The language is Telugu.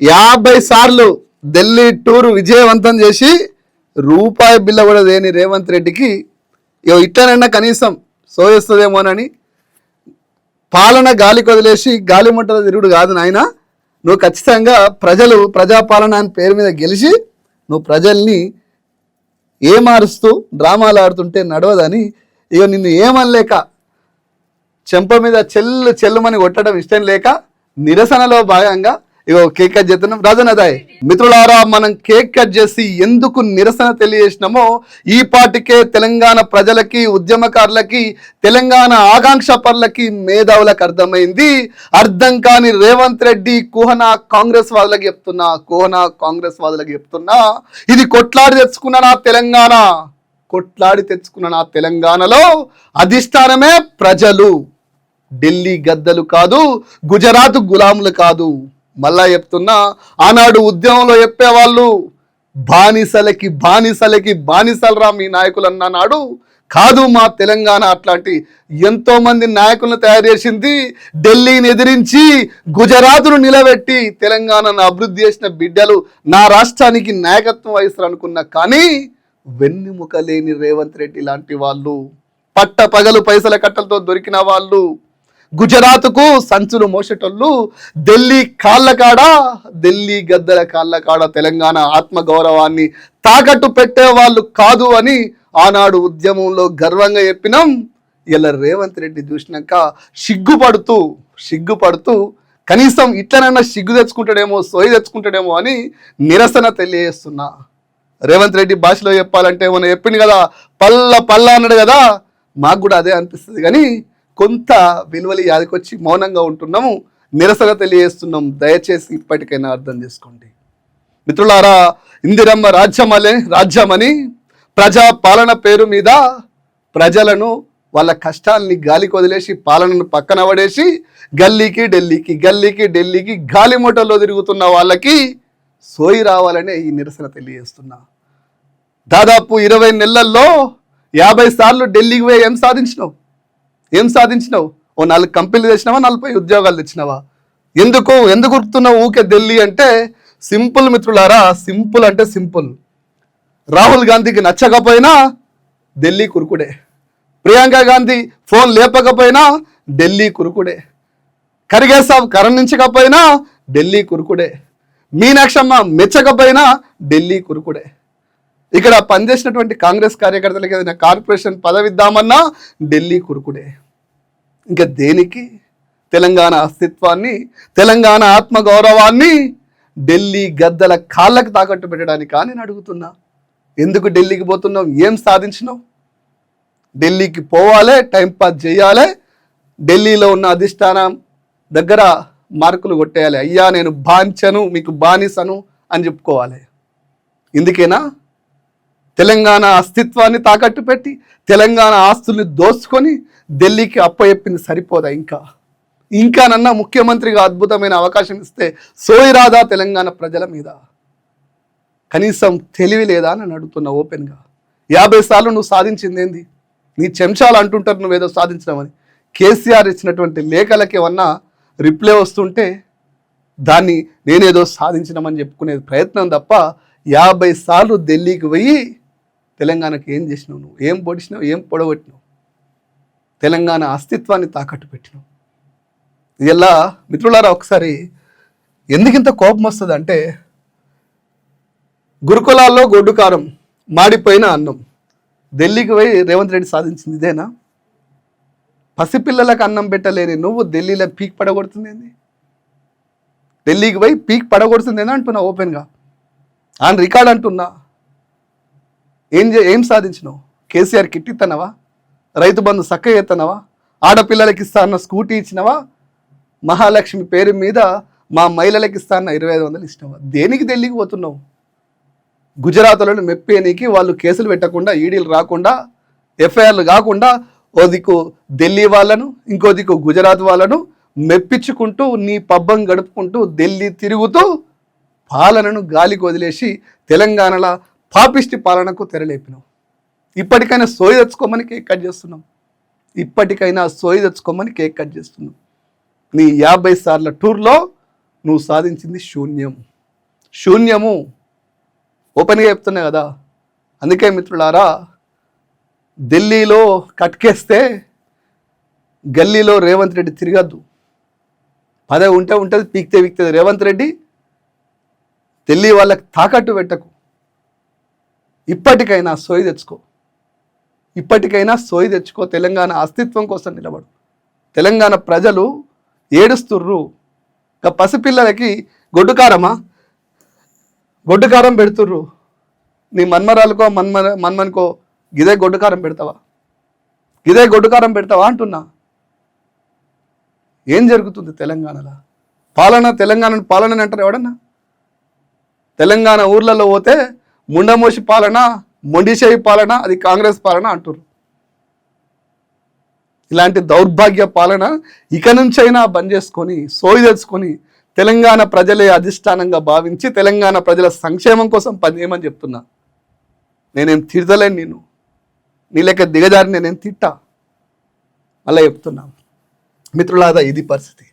యాభై సార్లు ఢిల్లీ టూర్ విజయవంతం చేసి రూపాయి బిల్ల కూడా లేని రేవంత్ రెడ్డికి ఇగో ఇట్లనన్నా కనీసం సోయేస్తుందేమోనని పాలన గాలికి వదిలేసి గాలి మంటల తిరుగుడు కాదు నాయన. నువ్వు ఖచ్చితంగా ప్రజలు ప్రజాపాలన అని పేరు మీద గెలిచి నువ్వు ప్రజల్ని ఏమారుస్తూ డ్రామాలు ఆడుతుంటే నడవదని ఇక నిన్ను ఏమనలేక చెంప మీద చెల్లు చెల్లుమని కొట్టడం ఇష్టం లేక నిరసనలో భాగంగా ఇగో కేక్ కట్ చేస్తున్నాం. రాజనదాయ్ మిత్రులారా మనం కేక్ కట్ చేసి ఎందుకు నిరసన తెలియజేసినామో ఈ పాటికే తెలంగాణ ప్రజలకి ఉద్యమకారులకి తెలంగాణ ఆకాంక్ష పరులకి మేధావులకు అర్థమైంది. అర్థం కాని రేవంత్ రెడ్డి కుహనా కాంగ్రెస్ వాదులకు చెప్తున్నా కుహనా కాంగ్రెస్ వాదులకు చెప్తున్నా ఇది కొట్లాడి తెచ్చుకున్న నా తెలంగాణ. కొట్లాడి తెచ్చుకున్న నా తెలంగాణలో అధిష్టానమే ప్రజలు. ఢిల్లీ గద్దలు కాదు గుజరాత్ గులాములు కాదు. మళ్ళా చెప్తున్నా ఆనాడు ఉద్యమంలో చెప్పేవాళ్ళు బానిసలకి బానిసలకి బానిసలరా మీ నాయకులు అన్నాడు కాదు మా తెలంగాణ అట్లాంటి ఎంతోమంది నాయకులను తయారు చేసింది ఢిల్లీని ఎదిరించి గుజరాత్ను నిలబెట్టి తెలంగాణను అభివృద్ధి చేసిన బిడ్డలు నా రాష్ట్రానికి నాయకత్వం వహిస్తారు అనుకున్నా కానీ వెన్నుముక లేని రేవంత్ రెడ్డి లాంటి వాళ్ళు పట్ట పగలు పైసల కట్టలతో దొరికిన వాళ్ళు గుజరాత్కు సంచులు మోసేటోళ్ళు ఢిల్లీ కాళ్ళ కాడ ఢిల్లీ గద్దల కాళ్ళ కాడ తెలంగాణ ఆత్మ గౌరవాన్ని తాకట్టు పెట్టే వాళ్ళు కాదు అని ఆనాడు ఉద్యమంలో గర్వంగా చెప్పినాం. ఇలా రేవంత్ రెడ్డి చూసినాక సిగ్గుపడుతూ సిగ్గుపడుతూ కనీసం ఇట్లనైనా సిగ్గు తెచ్చుకుంటాడేమో సోయి తెచ్చుకుంటాడేమో అని నిరసన తెలియజేస్తున్నా. రేవంత్ రెడ్డి భాషలో చెప్పాలంటే మనం చెప్పింది కదా? పల్ల పల్ల అన్నాడు కదా? మాకు కూడా అదే అనిపిస్తుంది కానీ కొంత విలువలు యాదకొచ్చి మౌనంగా ఉంటున్నాము. నిరసన తెలియజేస్తున్నాం. దయచేసి ఇప్పటికైనా అర్థం చేసుకోండి. మిత్రులారా ఇందిరమ్మ రాజ్యమలే రాజ్యమని ప్రజా పాలన పేరు మీద ప్రజలను వాళ్ళ కష్టాల్ని గాలికి వదిలేసి పాలనను పక్కన పడేసి గల్లీకి ఢిల్లీకి గల్లీకి ఢిల్లీకి గాలి మూటల్లో తిరుగుతున్న వాళ్ళకి సోయి రావాలనే ఈ నిరసన తెలియజేస్తున్నా. దాదాపు ఇరవై నెలల్లో యాభై సార్లు ఢిల్లీకి పోయి ఏం సాధించినావు? ఏం సాధించినావు? ఓ నాలుగు కంపెనీలు తెచ్చినావా? నలభై ఉద్యోగాలు తెచ్చినావా? ఎందుకు? ఎందుకు గుర్తున్నావు ఊకే ఢిల్లీ అంటే సింపుల్ మిత్రులారా సింపుల్ అంటే సింపుల్. రాహుల్ గాంధీకి నచ్చకపోయినా ఢిల్లీ కురుకుడే. ప్రియాంక గాంధీ ఫోన్ లేపకపోయినా ఢిల్లీ కురుకుడే. కరిగేసావు కరణించకపోయినా ఢిల్లీ కురుకుడే. మీనాక్షమ్మ మెచ్చకపోయినా ఢిల్లీ కురుకుడే. ఇక్కడ పనిచేసినటువంటి కాంగ్రెస్ కార్యకర్తలకు ఏదైనా కార్పొరేషన్ పదవిద్దామన్నా ఢిల్లీ కురుకుడే. ఇంకా దేనికి? తెలంగాణ అస్తిత్వాన్ని తెలంగాణ ఆత్మగౌరవాన్ని ఢిల్లీ గద్దల కాళ్ళకు తాకట్టు పెట్టడానికి కానీ నేను అడుగుతున్నా. ఎందుకు ఢిల్లీకి పోతున్నావు? ఏం సాధించినావు? ఢిల్లీకి పోవాలి టైంపాస్ చేయాలి ఢిల్లీలో ఉన్న అధిష్టానం దగ్గర మార్కులు కొట్టేయాలి. అయ్యా నేను బాంచను మీకు బానిసను అని చెప్పుకోవాలి. ఇందుకేనా? తెలంగాణ అస్తిత్వాన్ని తాకట్టు పెట్టి తెలంగాణ ఆస్తుల్ని దోచుకొని ఢిల్లీకి అప్పచెప్పింది సరిపోదా ఇంకా? ఇంకానన్నా ముఖ్యమంత్రిగా అద్భుతమైన అవకాశం ఇస్తే సోయిరాదా తెలంగాణ ప్రజల మీద? కనీసం తెలివి లేదా అని అడుగుతున్నా ఓపెన్గా. యాభై సార్లు నువ్వు సాధించింది ఏంది? నీ చెంచాలు అంటుంటారు నువ్వేదో సాధించినామని కేసీఆర్ ఇచ్చినటువంటి లేఖలకి ఏమన్నా రిప్లై వస్తుంటే దాన్ని నేనేదో సాధించినామని చెప్పుకునే ప్రయత్నం తప్ప యాభై సార్లు ఢిల్లీకి పోయి తెలంగాణకి ఏం చేసినావు నువ్వు? ఏం పొడిచినావు? ఏం పొడగొట్టినావు? తెలంగాణ అస్తిత్వాన్ని తాకట్టు పెట్టినావు ఇలా మిత్రులారా ఒకసారి ఎందుకింత కోపం వస్తుంది అంటే గురుకులాల్లో గొడ్డుకారం మాడిపోయిన అన్నం. ఢిల్లీకి పోయి రేవంత్ రెడ్డి సాధించింది ఇదేనా? పసిపిల్లలకు అన్నం పెట్టలేని నువ్వు ఢిల్లీలో పీక్ పడగొడుతుంది ఢిల్లీకి పోయి పీక్ పడగొడుతుందేనా అంటున్నా ఓపెన్గా. ఆన్ రికార్డ్ అంటున్నా. ఏం చే ఏం సాధించినావు? కేసీఆర్ కిట్టిత్తనవా? రైతు బంధు సక్క ఎత్తనవా? ఆడపిల్లలకి ఇస్తా అన్న స్కూటీ ఇచ్చినవా? మహాలక్ష్మి పేరు మీద మా మహిళలకి ఇస్తా అన్న ఇరవై ఐదు వందలు ఇచ్చినవా? దేనికి ఢిల్లీకి పోతున్నావు? గుజరాత్లను మెప్పేనికి వాళ్ళు కేసులు పెట్టకుండా ఈడీలు రాకుండా ఎఫ్ఐఆర్లు కాకుండా ఓ దిక్కు ఢిల్లీ వాళ్ళను ఇంకో దిక్కు గుజరాత్ వాళ్ళను మెప్పించుకుంటూ నీ పబ్బం గడుపుకుంటూ ఢిల్లీ తిరుగుతూ పాలనను గాలికి వదిలేసి తెలంగాణలో పాపిష్టి పాలనకు తెరలేపినావు. ఇప్పటికైనా సోయి తెచ్చుకోమని కేక్ కట్ చేస్తున్నాం. ఇప్పటికైనా సోయి తెచ్చుకోమని కేక్ కట్ చేస్తున్నాం. నీ యాభై సార్ల టూర్లో నువ్వు సాధించింది శూన్యం. శూన్యము ఓపెన్గా చెప్తున్నా కదా. అందుకే మిత్రులారా ఢిల్లీలో కట్కేస్తే గల్లీలో రేవంత్ రెడ్డి తిరగద్దు. పదవి ఉంటే ఉంటుంది పీక్తే పీక్తే రేవంత్ రెడ్డి ఢిల్లీ వాళ్ళకి తాకట్టు పెట్టకు. ఇప్పటికైనా సోయి తెచ్చుకో. ఇప్పటికైనా సోయి తెచ్చుకో తెలంగాణ అస్తిత్వం కోసం నిలబడు. తెలంగాణ ప్రజలు ఏడుస్తుర్రు. ఇక పసిపిల్లలకి గొడ్డుకారమా గొడ్డుకారం పెడుతుర్రు. నీ మన్మరాలకో మన్మ మన్మన్కో గిదే గొడ్డుకారం పెడతావా? గిదే గొడ్డుకారం పెడతావా అంటున్నా. ఏం జరుగుతుంది తెలంగాణలో? పాలన తెలంగాణను పాలన అంటారు ఎవడన్నా? తెలంగాణ ఊర్లలో పోతే ముండమోసి పాలన మొండిషేయి పాలన అది కాంగ్రెస్ పాలన అంటున్నారు ఇలాంటి దౌర్భాగ్య పాలన ఇక నుంచైనా బంద్ చేసుకొని సోయి తెచ్చుకొని తెలంగాణ ప్రజలే అధిష్టానంగా భావించి తెలంగాణ ప్రజల సంక్షేమం కోసం పనిచేయమని చెప్తున్నా. నేనేం తిడతలేను నేను నీ లెక్క దిగజారి నేనేం తిట్టా? అలా చెప్తున్నా. మిత్రులాదా ఇది పరిస్థితి.